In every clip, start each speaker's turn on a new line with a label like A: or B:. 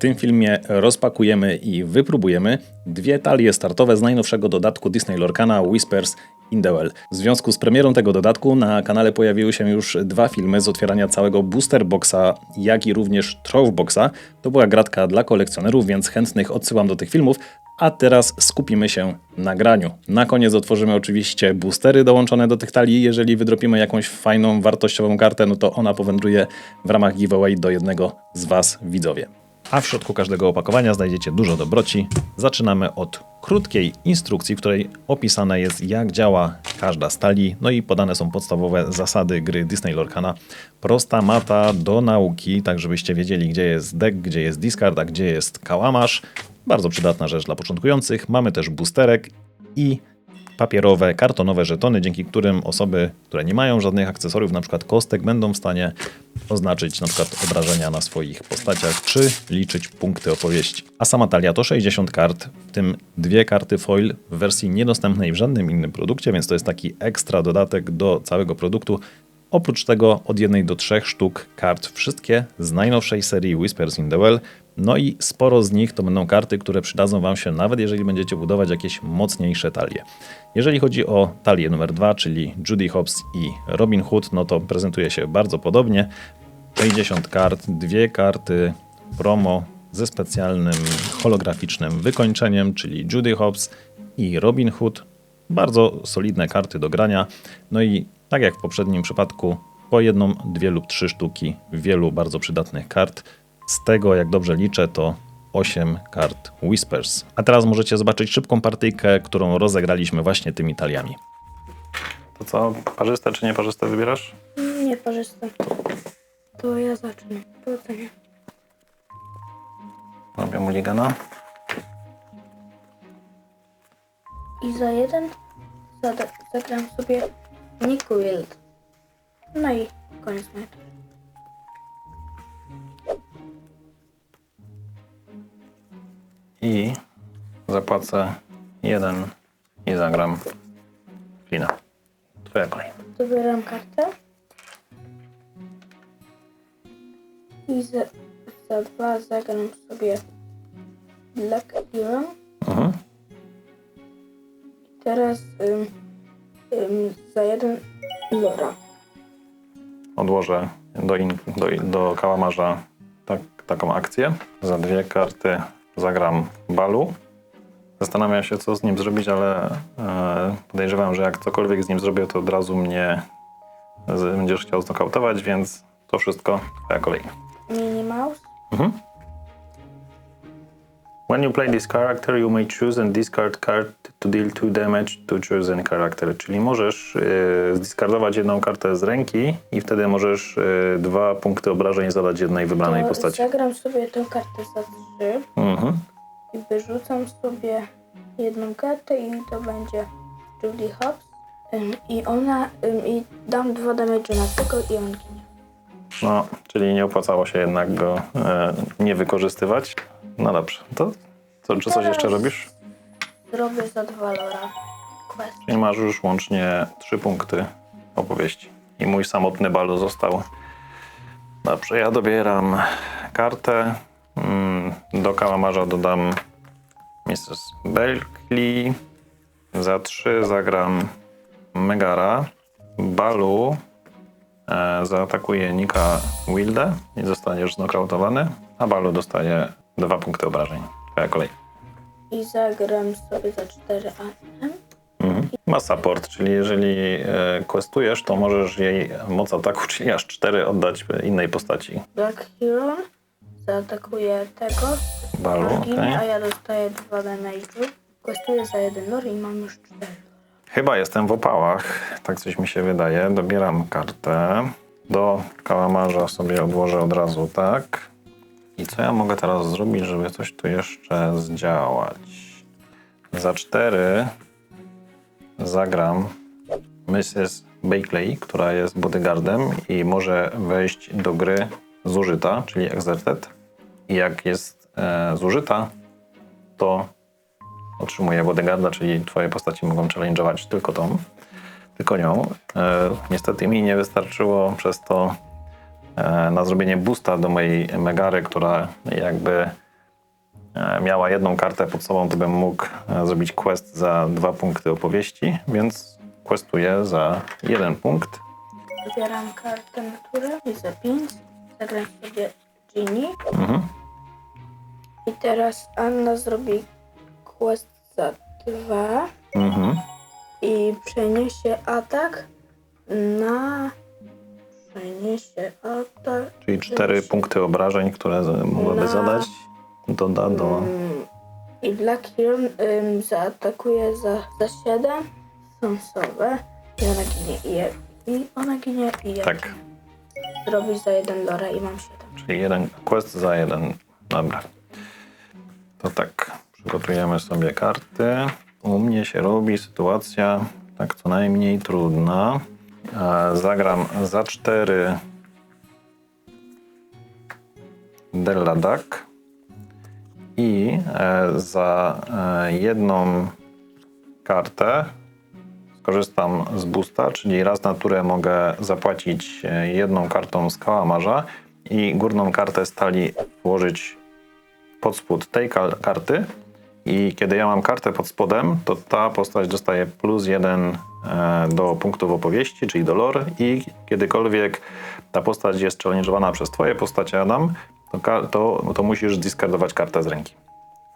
A: tym filmie rozpakujemy i wypróbujemy dwie talie startowe z najnowszego dodatku Disney Lorcana Whispers in the Well. W związku z premierą tego dodatku na kanale pojawiły się już dwa filmy z otwierania całego booster boxa, jak i również trove boxa. To była gratka dla kolekcjonerów, więc chętnych odsyłam do tych filmów. A teraz skupimy się na graniu. Na koniec otworzymy oczywiście boostery dołączone do tych talii. Jeżeli wydropimy jakąś fajną, wartościową kartę, no to ona powędruje w ramach giveaway do jednego z Was, widzowie. A w środku każdego opakowania znajdziecie dużo dobroci. Zaczynamy od krótkiej instrukcji, w której opisane jest jak działa każda z talii, no i podane są podstawowe zasady gry Disney Lorcana. Prosta mata do nauki, tak żebyście wiedzieli gdzie jest deck, gdzie jest discard, a gdzie jest kałamarz. Bardzo przydatna rzecz dla początkujących. Mamy też boosterek i papierowe, kartonowe żetony, dzięki którym osoby, które nie mają żadnych akcesoriów, na przykład kostek, będą w stanie oznaczyć na przykład obrażenia na swoich postaciach, czy liczyć punkty opowieści. A sama talia to 60 kart, w tym dwie karty foil w wersji niedostępnej w żadnym innym produkcie, więc to jest taki ekstra dodatek do całego produktu. Oprócz tego od jednej do trzech sztuk kart, wszystkie z najnowszej serii Whispers in the Well, no i sporo z nich to będą karty, które przydadzą Wam się nawet jeżeli będziecie budować jakieś mocniejsze talie. Jeżeli chodzi o talię numer 2, czyli Judy Hobbs i Robin Hood, no to prezentuje się bardzo podobnie. 60 kart, dwie karty promo ze specjalnym holograficznym wykończeniem, czyli Judy Hobbs i Robin Hood. Bardzo solidne karty do grania. No i tak jak w poprzednim przypadku, po jedną, dwie lub trzy sztuki wielu bardzo przydatnych kart. Z tego, jak dobrze liczę, to 8 kart Whispers. A teraz możecie zobaczyć szybką partyjkę, którą rozegraliśmy właśnie tymi taliami. To co, parzyste czy nieparzyste wybierasz?
B: Nie parzyste. To ja zacznę. Powodzenia.
A: Robię mulligana.
B: I za jeden zada- zagram sobie Nick Wild. No i koniec meczu.
A: I zapłacę jeden i zagram Flina. Twoja kolej.
B: Dobieram kartę. I za, za dwa zagram sobie Black Hero.
A: Mhm.
B: Teraz ym, ym, za jeden Lora.
A: Odłożę do, in, do, do kałamarza tak, taką akcję. Za dwie karty zagram Balu. Zastanawiam się, co z nim zrobić, ale e, podejrzewam, że jak cokolwiek z nim zrobię, to od razu mnie z, będziesz chciał znokautować, więc to wszystko twoja kolej.
B: Minnie Mouse.
A: Mhm. When you play this character, you may choose and discard card to deal 2 damage to chosen character. Czyli możesz yy, zdiskardować jedną kartę z ręki i wtedy możesz yy, dwa punkty obrażeń zadać jednej wybranej
B: To
A: postaci.
B: Zagram sobie tę kartę za trzy.
A: Mhm.
B: I wyrzucam sobie jedną kartę i to będzie Judy Hobbs. Ym, I ona, ym, i dam dwa damage na tego i on ginie.
A: No, czyli nie opłacało się jednak go e, nie wykorzystywać. No dobrze, to co, czy coś jeszcze robisz?
B: Zrobię za dwa lora
A: masz już łącznie trzy punkty opowieści. I mój samotny balu został. Dobrze, ja dobieram kartę. Mm, Do kałamarza dodam Mrs. Berkeley. Za trzy zagram Megara. Balu e, zaatakuje Nika Wildę i zostaniesz znokautowany. A Balu dostaje dwa punkty obrażeń. Twoja kolej.
B: I zagram sobie za cztery anem.
A: Mhm. Ma support, czyli jeżeli e, questujesz, to możesz jej moc ataku, czyli aż 4 oddać innej postaci.
B: Black Hero zaatakuje tego.
A: Balu,
B: on
A: okej.
B: a ja dostaję dwa damage'u. Questuję za jeden lor i mam już cztery.
A: Chyba jestem w opałach, tak coś mi się wydaje. Dobieram kartę. Do kałamarza sobie odłożę od razu, tak. I co ja mogę teraz zrobić, żeby coś tu jeszcze zdziałać? Za 4 zagram Mrs. Bakley, która jest bodyguardem i może wejść do gry zużyta, czyli exerted. I jak jest e, zużyta, to otrzymuje bodyguarda, czyli twoje postaci mogą challenge'ować tylko tą, tylko nią. E, niestety mi nie wystarczyło przez to na zrobienie boosta do mojej Megary, która jakby e, miała jedną kartę pod sobą, to bym mógł e, zrobić quest za dwa punkty opowieści, więc questuję za jeden punkt.
B: Wybieram kartę i za 5 zagram sobie Ginny.
A: Mhm.
B: I teraz Anna zrobi quest za 2
A: Mhm.
B: i przeniesie atak na... Przeniesie atak...
A: Czyli cztery punkty obrażeń, które z- mogłaby zadać, doda do...
B: Mm, I Black Hero ym, zaatakuje za, za 7 sąsowe i ona ginie i, je, i ona ginie i ja
A: Tak.
B: Zrobi za jeden lore i mam 7.
A: Czyli jeden quest za jeden. Dobra. To tak, przygotujemy sobie karty. U mnie się robi sytuacja tak co najmniej trudna. Zagram za cztery Della Duck i e, za e, jedną kartę skorzystam z boosta, czyli raz na turę mogę zapłacić e, jedną kartą z kałamarza i górną kartę stali włożyć pod spód tej ka- karty i kiedy ja mam kartę pod spodem, to ta postać dostaje plus jeden e, do punktów opowieści, czyli do lore i kiedykolwiek ta postać jest challenge'owana przez twoje postacie, Adam, to, to, to musisz discardować kartę z ręki.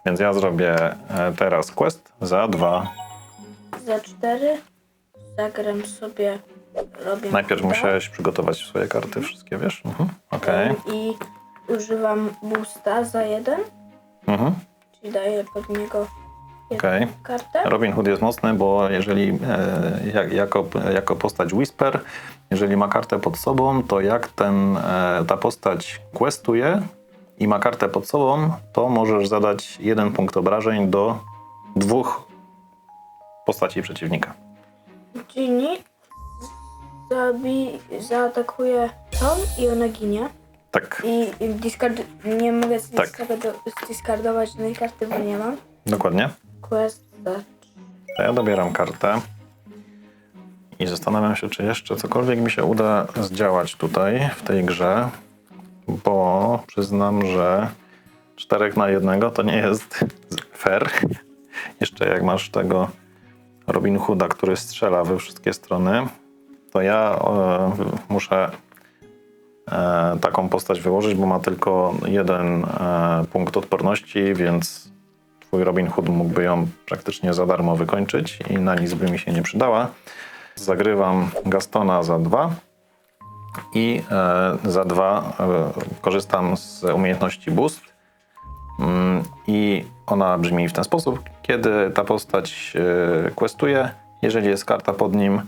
A: Więc ja zrobię e, teraz quest za dwa
B: Za 4 zagram sobie. Robię
A: Najpierw
B: kuda,
A: musiałeś przygotować swoje karty, wszystkie, wiesz? Mhm. Okej.
B: ym, I używam boosta za 1,
A: Mhm.
B: Czyli daję pod niego jedną
A: Okej.
B: kartę.
A: Robin Hood jest mocny, bo jeżeli e, jak, jako, jako postać Whisper, jeżeli ma kartę pod sobą, to jak ten, e, ta postać questuje i ma kartę pod sobą, to możesz zadać jeden punkt obrażeń do dwóch postaci przeciwnika.
B: Ginny zabi, zaatakuje Tom i ona ginie.
A: Tak,
B: I i discard, nie mogę
A: Tak.
B: zdiskardo, zdiskardować żadnej karty, bo nie mam.
A: dokładnie.
B: Quest
A: To ja dobieram kartę i zastanawiam się, czy jeszcze cokolwiek mi się uda zdziałać tutaj w tej grze, bo przyznam, że czterech na jednego to nie jest fair. Jeszcze jak masz tego Robin Hooda, który strzela we wszystkie strony, to ja e, muszę taką postać wyłożyć, bo ma tylko jeden e, punkt odporności, więc twój Robin Hood mógłby ją praktycznie za darmo wykończyć i na nic by mi się nie przydała. Zagrywam Gastona za dwa i e, za dwa e, korzystam z umiejętności Boost. Mm, I ona brzmi w ten sposób. Kiedy ta postać e, questuje, jeżeli jest karta pod nim,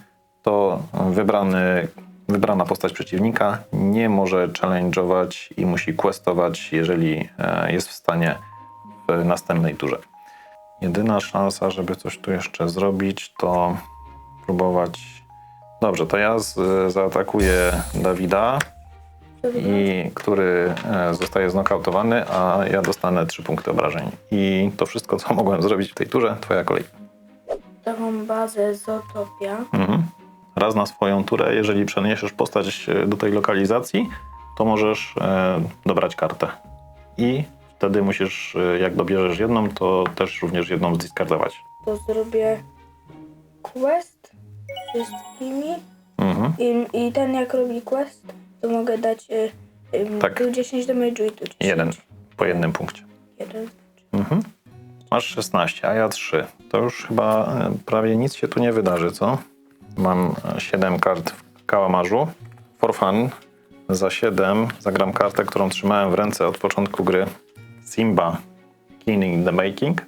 A: to wybrany, wybrana postać przeciwnika nie może challenge'ować i musi questować, jeżeli e, jest w stanie w następnej turze. Jedyna szansa, żeby coś tu jeszcze zrobić, to próbować. Dobrze, to ja z, zaatakuję Dawida, i, który e, zostaje znokautowany, a ja dostanę 3 punkty obrażeń. I to wszystko, co mogłem zrobić w tej turze, twoja kolej.
B: taką bazę Zootopia.
A: Mhm. Raz na swoją turę, jeżeli przeniesiesz postać e, do tej lokalizacji, to możesz e, dobrać kartę. I wtedy musisz, e, jak dobierzesz jedną, to też również jedną zdiskardować.
B: To zrobię quest wszystkimi.
A: Mhm.
B: I, I ten jak robi quest, to mogę dać y, y,
A: Tak.
B: tu 10 damage'u i tu 10.
A: Jeden. Po jednym punkcie.
B: Jeden.
A: Mhm. Masz 16, a ja 3. To już chyba prawie nic się tu nie wydarzy, co? Mam 7 kart w kałamarzu. For fun. Za 7 zagram kartę, którą trzymałem w ręce od początku gry. Simba King in the Making.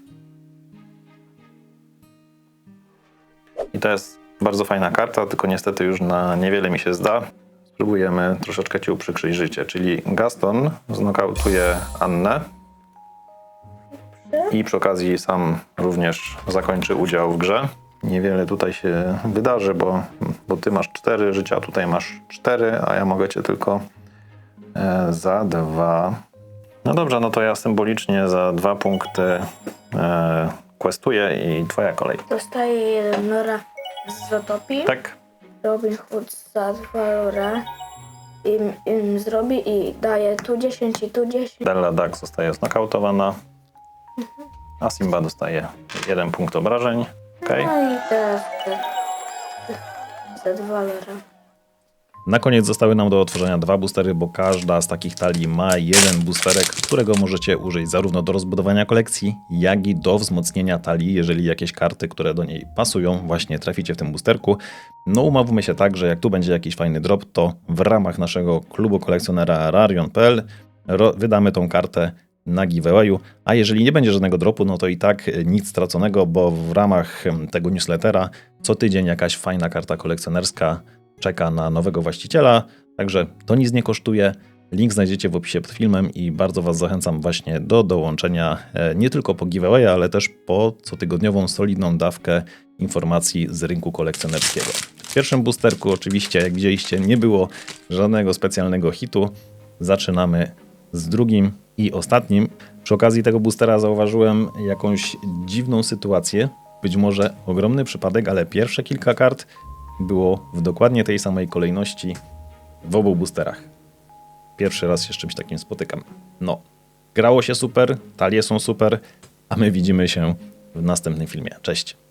A: I to jest bardzo fajna karta, tylko niestety już na niewiele mi się zda. Spróbujemy troszeczkę ci uprzykrzyć życie, czyli Gaston znokautuje Annę. I przy okazji sam również zakończy udział w grze. Niewiele tutaj się wydarzy, bo, bo ty masz 4 życia, tutaj masz 4, a ja mogę cię tylko e, za dwa. No dobrze, no to ja symbolicznie za dwa punkty e, questuję i twoja kolej.
B: Dostaję jeden lora z Zootopii.
A: Tak?
B: Robin Hood za dwa lora. Im, im zrobi i daje tu 10 i tu 10.
A: Della Duck zostaje znokautowana. A Simba dostaje jeden punkt obrażeń. Okej.
B: No i teraz te, za dwa lera.
A: Na koniec zostały nam do otworzenia dwa boostery, bo każda z takich talii ma jeden boosterek, którego możecie użyć zarówno do rozbudowania kolekcji, jak i do wzmocnienia talii, jeżeli jakieś karty, które do niej pasują, właśnie traficie w tym boosterku. No umówmy się tak, że jak tu będzie jakiś fajny drop, to w ramach naszego klubu kolekcjonera Rarion.pl wydamy tą kartę na giveawayu, a jeżeli nie będzie żadnego dropu, no to i tak e, nic straconego, bo w ramach tego newslettera co tydzień jakaś fajna karta kolekcjonerska czeka na nowego właściciela, także to nic nie kosztuje. Link znajdziecie w opisie pod filmem i bardzo Was zachęcam właśnie do dołączenia e, nie tylko po giveaway, ale też po cotygodniową solidną dawkę informacji z rynku kolekcjonerskiego. W pierwszym boosterku oczywiście, jak widzieliście, nie było żadnego specjalnego hitu. Zaczynamy z drugim i ostatnim. Przy okazji tego boostera zauważyłem jakąś dziwną sytuację. Być może ogromny przypadek, ale pierwsze kilka kart było w dokładnie tej samej kolejności w obu boosterach. Pierwszy raz się z czymś takim spotykam. No, grało się super, talie są super, a my widzimy się w następnym filmie. Cześć!